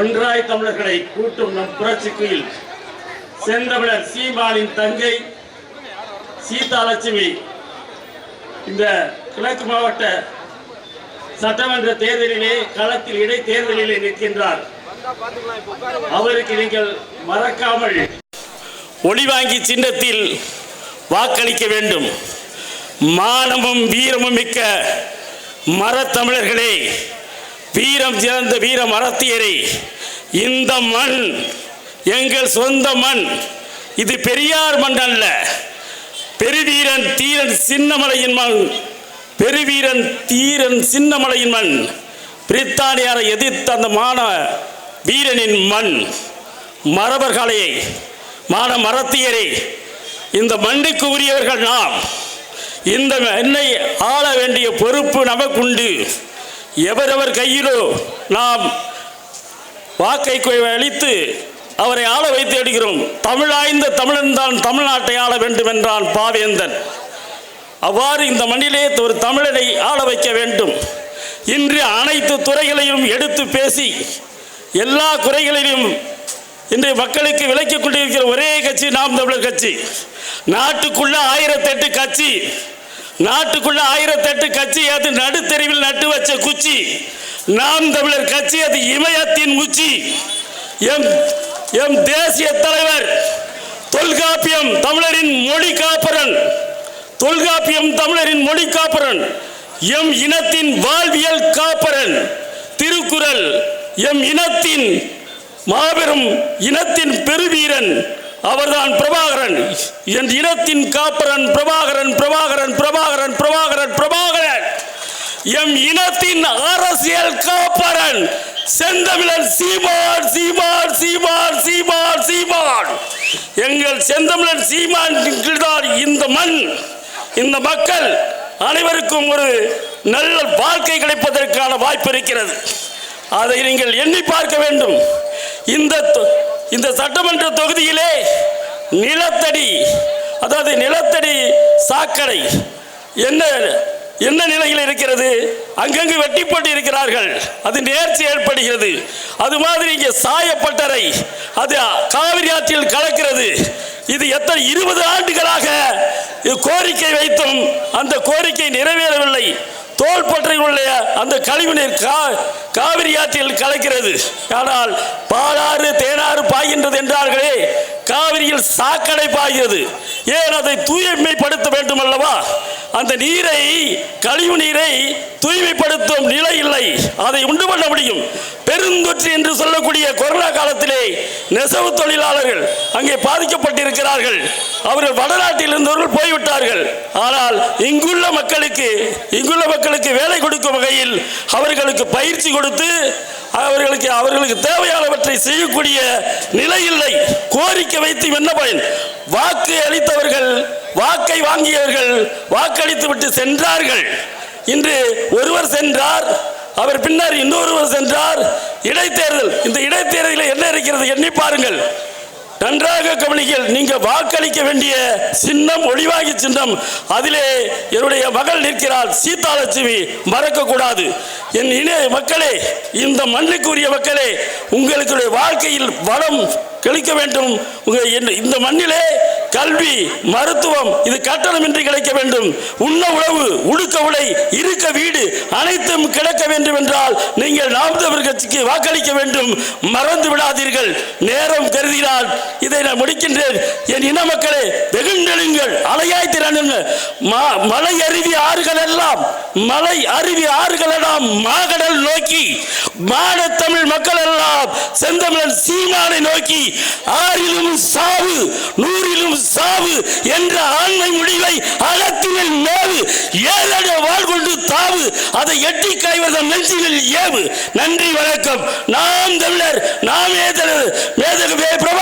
ஒன்றாய் தமிழர்களை கூட்டும் நம் புரட்சி குயில். செந்தமிழர் சீமானின் தங்கை சீதாலட்சுமி. இந்த கிழக்கு மாவட்ட சட்டமன்ற தேர்தலிலே களத்தில் இடைத்தேர்தலிலே நிற்கின்றார். அவருக்கு நீங்கள் மறக்காமல் ஒளிவாங்கி சின்னத்தில் வாக்களிக்க வேண்டும். மானமும் வீரமும் மிக்க மரத்தமிழர்களே வீரம் சிறந்த வீர மரத்தியரே இந்த மண் எங்கள் சொந்த மண். இது பெரியார் மண் அல்ல. பெருவீரன் தீரன் சின்னமலையின் மண். பெருவீரன் தீரன் சின்னமலையின் மண். பிரித்தானியாரை எதிர்த்த அந்த மான வீரனின் மண். மரபர்களே மான மரத்தியரே இந்த மண்ணுக்கு உரியவர்கள் நாம். இந்த மண்ணை ஆள வேண்டிய பொறுப்பு நமக்குண்டு. எவரவர் கையிலோ நாம் வாக்கை அளித்து அவரை ஆள வைத்து எடுக்கிறோம் தமிழாய்ந்த தமிழன் தான் தமிழ்நாட்டை ஆள வேண்டும் என்றான் பாவேந்தன். அவ்வாறு இந்த மண்ணிலே ஒரு தமிழனை ஆள வைக்க வேண்டும். இன்று அனைத்து துறைகளையும் எடுத்து பேசி எல்லா குறைகளையும் இன்றைய மக்களுக்கு விளக்கிக் கொண்டிருக்கிற ஒரே கட்சி நாம் தமிழர் கட்சி. நாட்டுக்குள்ள ஆயிரத்தெட்டு கட்சி நாட்டுக்குள்ள ஆயிரத்தெட்டு கட்சி அது நடுத்தெருவில் நட்டு வச்ச குச்சி. நாம் தமிழர் கட்சி அது இமயத்தின் உச்சி. எம் எம் தேசிய தலைவர் தொல்காப்பியம் தமிழரின் மொழி காப்பரன். தொல்காப்பியம் தமிழரின் மொழி காப்பரன். எம் இனத்தின் வாழ்வியல் காப்பரன். திருக்குறள் எம் இனத்தின் மாபெரும் இனத்தின் பெருவீரன். அவர்தான் பிரபாகரன். என் இனத்தின் காப்பரன் பிரபாகரன் பிரபாகரன் பிரபாகரன் பிரபாகரன் எம் இனத்தின் அரசியல் காப்பரன் செந்தமிழன் சீமான் சீமான் சீமான் சீமான் சீமான். எங்கள் செந்தமிழன் சீமான் தான் இந்த மண் இந்த மக்கள் அனைவருக்கும் ஒரு நல்ல வாழ்க்கை கிடைப்பதற்கான வாய்ப்பு இருக்கிறது. அதை நீங்கள் எண்ணி பார்க்க வேண்டும். இந்த தொ- இந்த சட்டமன்ற தொகுதியிலே நிலத்தடி அதாவது நிலத்தடி சாக்கடை என்ன என்ன நிலையில் இருக்கிறது? அங்கங்கு வெட்டி போட்டு இருக்கிறார்கள் அது நேர்ச்சி ஏற்படுகிறது. அது மாதிரி இங்கே சாயப்பட்டறை அது காவிரி ஆற்றில் கலக்கிறது. இது எத்தனை இருபது ஆண்டுகளாக கோரிக்கை வைத்தும் அந்த கோரிக்கை நிறைவேறவில்லை. தோள்பற்றையில் உள்ள அந்த கழிவுநீர் கா காவிரி ஆற்றில் கலக்கிறது. ஆனால் பாலாறு தேனாறு பாய்கின்றது என்றார்களே. காவிரியில் சாக்கடை பாய்கிறது. ஏன் அதை தூய்மைப்படுத்த வேண்டும் அல்லவா அந்த நீரை கழிவு நீரை தூய்மைப்படுத்தும் நிலை இல்லை. அதை உண்டு பண்ண முடியும். பெருந்தொற்று என்று சொல்லக்கூடிய கொரோனா காலத்திலே நெசவு தொழிலாளர்கள் அங்கே பாதிக்கப்பட்டிருக்கிறார்கள். அவர்கள் வடநாட்டில் இருந்தவர்கள் போய்விட்டார்கள். ஆனால் இங்குள்ள மக்களுக்கு இங்குள்ள மக்களுக்கு வேலை கொடுக்கும் வகையில் அவர்களுக்கு பயிற்சி கொடுத்து அவர்களுக்கு அவர்களுக்கு தேவையானவற்றை செய்யக்கூடிய நிலை இல்லை. கோரிக்கை வைத்து என்ன பயன்? வாக்கு அளித்தவர்கள் வாக்கை வாங்கியவர்கள் வாக்களித்து விட்டு சென்றார்கள். இன்று ஒருவர் சென்றார் அவர் பின்னர் இன்னொருவர் சென்றார். இடைத்தேர்தல் இந்த இடைத்தேர்தலில் என்ன இருக்கிறது எண்ணி பாருங்கள். நன்றாக கவனிக்க நீங்க வாக்களிக்க வேண்டிய சின்னம் ஒளிவாகி சின்னம் அதிலே என்னுடைய மகள் நிற்கிறாள். சீதாலட்சுமி மறக்க கூடாது என் இணைய மக்களே இந்த மண்ணுக்குரிய மக்களே உங்களுக்கு வாழ்க்கையில் வளம் கழிக்க வேண்டும். இந்த மண்ணிலே கல்வி மருத்துவம் இது கட்டணமின்றி கிடைக்க வேண்டும். உண்ண உணவு உடுக்க உடை இருக்க வீடு அனைத்தும் கிடைக்க வேண்டும் என்றால் நீங்கள் நாம் கட்சிக்கு வாக்களிக்க வேண்டும். மறந்து விடாதீர்கள். நேரம் கருதினால் இதை நான் முடிக்கின்றேன். என் இன மக்களே வெகுண்டெழுங்கள். அலையாய் திறனுங்கள் மலை அருவி ஆறுகள் எல்லாம் மலை அருவி ஆறுகள் எல்லாம் மாகடல் நோக்கி மானத்தமிழ் மக்கள் எல்லாம் செந்தமிழன் சீமானை நோக்கி ஆறிலும் சாவு நூறிலும் சாவு என்ற ஆண்மை முடிவை அகத்தினில் மேவு ஏழட வாழ் கொண்டு தாவு அதை எட்டி காய்வதன் நெஞ்சினில் ஏவு. நன்றி வணக்கம். நாம் தமிழர் நாமே தமிழர். மேதகு பிரபா.